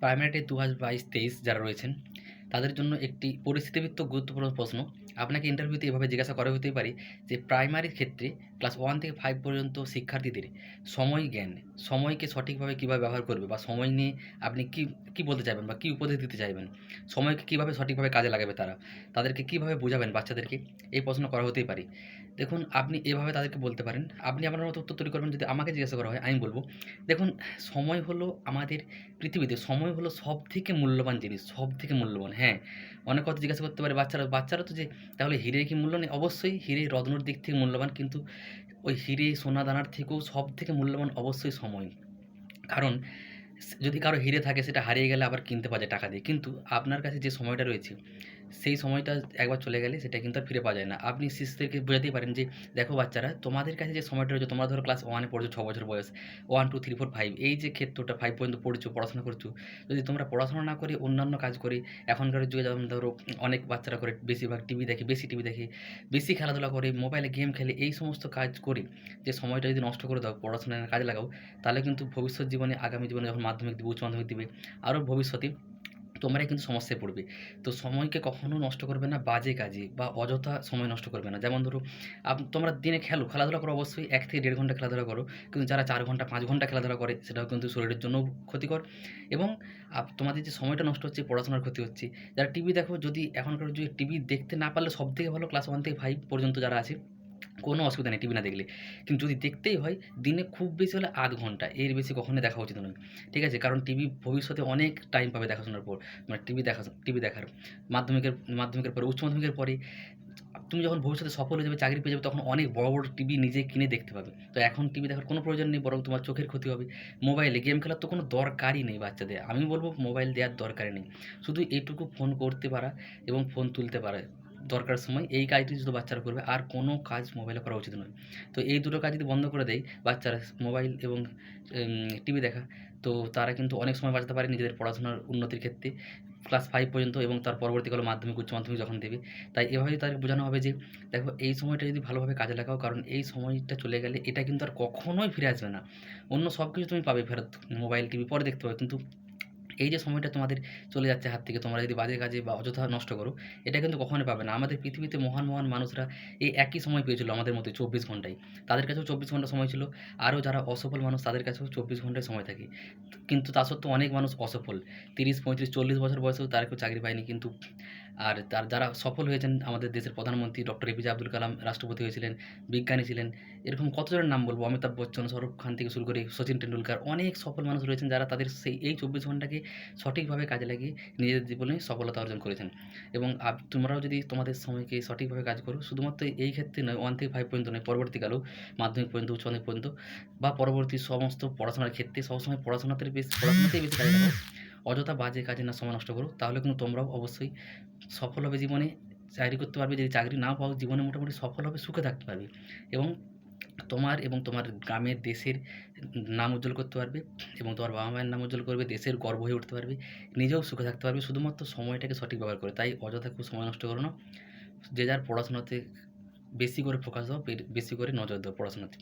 Primary দু হাজার বাইশ তেইশ যারা রয়েছেন তাদের জন্য একটি পরিস্থিতিভিত্তিক গুরুত্বপূর্ণ প্রশ্ন। আপনাকে ইন্টারভিউতে এভাবে জিজ্ঞাসা করা হতেই পারে যে প্রাইমারির ক্ষেত্রে ক্লাস ওয়ান থেকে ফাইভ পর্যন্ত শিক্ষার্থীদের সময় জ্ঞান, সময়কে সঠিকভাবে কীভাবে ব্যবহার করবে বা সময় নিয়ে আপনি কী কী বলতে চাইবেন বা কী উপদেশ দিতে চাইবেন? সময়কে কীভাবে সঠিকভাবে কাজে লাগাবে তারা? তাদেরকে কীভাবে বোঝাবেন বাচ্চাদেরকে? এই প্রশ্ন করা হতেই পারে। দেখুন, আপনি এভাবে তাদেরকে বলতে পারেন। আপনি আপনার মতো উত্তর তৈরি করবেন যদি আমাকে জিজ্ঞাসা করা হয়, আমি বলব, দেখুন, সময় হলো আমাদের পৃথিবীতে, সময় হলো সব থেকে মূল্যবান জিনিস সব থেকে মূল্যবান। হ্যাঁ অনেক কথা জিজ্ঞাসা করতে পারে বাচ্চারা। বাচ্চারা তো যে, তাহলে হিরের কি মূল্য নেই? অবশ্যই হিরে রত্নর দিক থেকে মূল্যবান, কিন্তু ওই হিরে, সোনা, দানার থেকেও সব থেকে মূল্যবান অবশ্যই সময়। কারণ, যদি কারও হিরে থাকে, সেটা হারিয়ে গেলে আবার কিনতে পাওয়া যায় টাকা দিয়ে। কিন্তু আপনার কাছে যে সময়টা রয়েছে সেই সময়টা একবার চলে গেলে সেটা কিন্তু আর ফিরে পাওয়া যায় না। আপনি শিশুদেরকে বোঝাতেই পারেন যে, দেখো বাচ্চারা, তোমাদের কাছে যে সময়টা রয়েছে, তোমরা ধরো ক্লাস ওয়ানে পড়ছো, ছ বছর বয়স one two three four five এই যে ক্ষেত্রটা ফাইভ পর্যন্ত পড়ছো, পড়াশোনা করছ, যদি তোমরা পড়াশোনা না করে অন্যান্য কাজ করে, এখনকার যুগে যেমন ধরো অনেক বাচ্চারা করে, বেশিরভাগ টিভি দেখে, বেশি টিভি দেখে, বেশি খেলাধুলা করে মোবাইলে গেম খেলে, এই সমস্ত কাজ করে, যে সময়টা যদি নষ্ট করে দাও, পড়াশোনায় কাজে লাগাও, তাহলে কিন্তু ভবিষ্যৎ জীবনে, আগামী জীবনে যখন মাধ্যমিক দিবে, উচ্চ মাধ্যমিক দিবে আরও ভবিষ্যতে তোমরাই কিন্তু সমস্যায় পড়বে। তো সময়কে কখনো নষ্ট করবে না, বাজে কাজে বা অযথা সময় নষ্ট করবে না। যেমন ধরো তোমরা দিনে খেলো, খেলাধুলা করো অবশ্যই, এক থেকে দেড় ঘণ্টা খেলাধুলা করো। কিন্তু যারা চার ঘণ্টা, পাঁচ ঘণ্টা খেলাধুলা করে, সেটাও কিন্তু শরীরের জন্যও ক্ষতিকর। এবং তোমাদের যে সময়টা নষ্ট হচ্ছে, পড়াশোনার ক্ষতি হচ্ছে। যারা টিভি দেখো, যদি এখনকার যুগে টিভি দেখতে না পারলে সব থেকে ভালো ক্লাস ওয়ান থেকে ফাইভ পর্যন্ত যারা আছে কোনো অসুবিধা নেই টিভি না দেখলে। কিন্তু যদি দেখতেই হয়, দিনে খুব বেশি হলে আধ ঘণ্টা, এর বেশি কখনোই দেখা উচিত নয়। ঠিক আছে? কারণ টিভি ভবিষ্যতে অনেক টাইম পাবে দেখাশোনার পর। মানে টিভি দেখা, টিভি দেখার মাধ্যমিকের মাধ্যমিকের পরে, উচ্চ মাধ্যমিকের পরে। তুমি যখন ভবিষ্যতে সফল হয়ে যাবে, চাকরি পেয়ে যাবে, তখন অনেক বড় বড় টিভি নিজে কিনে দেখতে পাবে। তো এখন টিভি দেখার কোনো প্রয়োজন নেই, বরং তোমার চোখের ক্ষতি হবে। মোবাইলে গেম খেলার তো কোনো দরকারই নেই বাচ্চাদের। আমি বলব মোবাইল দেওয়ার দরকারই নেই। শুধু এইটুকু ফোন করতে পারা এবং ফোন তুলতে পারা। দরকার সময়, এই কাজটি শুধু বাচ্চারা করবে, আর কোনো কাজ মোবাইলে করা উচিত নয়। তো এই দুটো কাজ যদি বন্ধ করে দেয় বাচ্চারা মোবাইল এবং টিভি দেখা, তো তারা কিন্তু অনেক সময় বাঁচাতে পারে নিজেদের পড়াশোনার উন্নতির ক্ষেত্রে। ক্লাস ফাইভ পর্যন্ত এবং তার পরবর্তীকালে মাধ্যমিক, উচ্চ মাধ্যমিক যখন দেবে, তাই এভাবেই তাদেরকে বোঝানো হবে যে, দেখো এই সময়টা যদি ভালোভাবে কাজে লাগাও, কারণ এই সময়টা চলে গেলে এটা কিন্তু আর কখনোই ফিরে আসবে না। অন্য সব কিছু তুমি পাবে, ফেরত মোবাইল টিভি পরে দেখতে পাবে, কিন্তু এই যে সময়টা তোমাদের চলে যাচ্ছে হাত থেকে, তোমরা যদি বাজে কাজে বা অযথা নষ্ট করো, এটা কিন্তু কখনোই পাবে না। আমাদের পৃথিবীতে মহান মহান মানুষরা এই একই সময় পেয়েছিল আমাদের মতো চব্বিশ ঘন্টায়। তাদের কাছেও চব্বিশ ঘণ্টা সময় ছিল। আরও যারা অসফল মানুষ, তাদের কাছেও চব্বিশ ঘন্টায় সময় থাকে। কিন্তু তা সত্ত্বেও অনেক মানুষ অসফল। তিরিশ, পঁয়ত্রিশ, চল্লিশ বছর বয়সেও তারা কেউ চাকরি পায়নি। কিন্তু আর তার যারা সফল হয়েছেন আমাদের দেশের প্রধানমন্ত্রী ডক্টর এপিজে আব্দুল কালাম, রাষ্ট্রপতি হয়েছিলেন, বিজ্ঞানী ছিলেন, এরকম কতজনের নাম বলব? অমিতাভ বচ্চন, শাহরুখ খান থেকে শুরু করে সচিন টেন্ডুলকার অনেক সফল মানুষ রয়েছেন যারা তাদের সেই এই চব্বিশ ঘন্টাকে সঠিকভাবে কাজে লাগিয়ে নিজেদের জীবনে সফলতা অর্জন করেছেন। এবং তোমরাও যদি তোমাদের সময়কে সঠিকভাবে কাজ করো, শুধুমাত্র এই ক্ষেত্রে নয়, ওয়ান থেকে ফাইভ পর্যন্ত নয়, পরবর্তীকালেও, মাধ্যমিক পর্যন্ত, উচ্চ মাধ্যমিক পর্যন্ত বা পরবর্তী সমস্ত পড়াশোনার ক্ষেত্রে সবসময় পড়াশোনাতে বেশি, পড়াশোনাতেই বেশি কাজে লাগাও অযথা বাজে কাজে না সময় নষ্ট করো তাহলে কিন্তু তোমরাও অবশ্যই সফল হবে জীবনে, চাকরি করতে পারবে, যদি চাকরি না পাও জীবনে মোটামুটি সফল হবে, সুখে থাকতে পারবে এবং তোমার এবং তোমার গ্রামের দেশের নাম উজ্জ্বল করতে পারবে এবং তোমার বাবা মায়ের নাম উজ্জ্বল করবে, দেশের গর্ব হয়ে উঠতে পারবে, নিজেও সুখে থাকতে পারবে, শুধুমাত্র সময়টাকে সঠিক ব্যবহার করে, তাই অযথা খুব সময় নষ্ট করো না, যে যার পড়াশোনাতে বেশি করে ফোকাস দাও বেশি করে নজর দাও পড়াশোনাতে।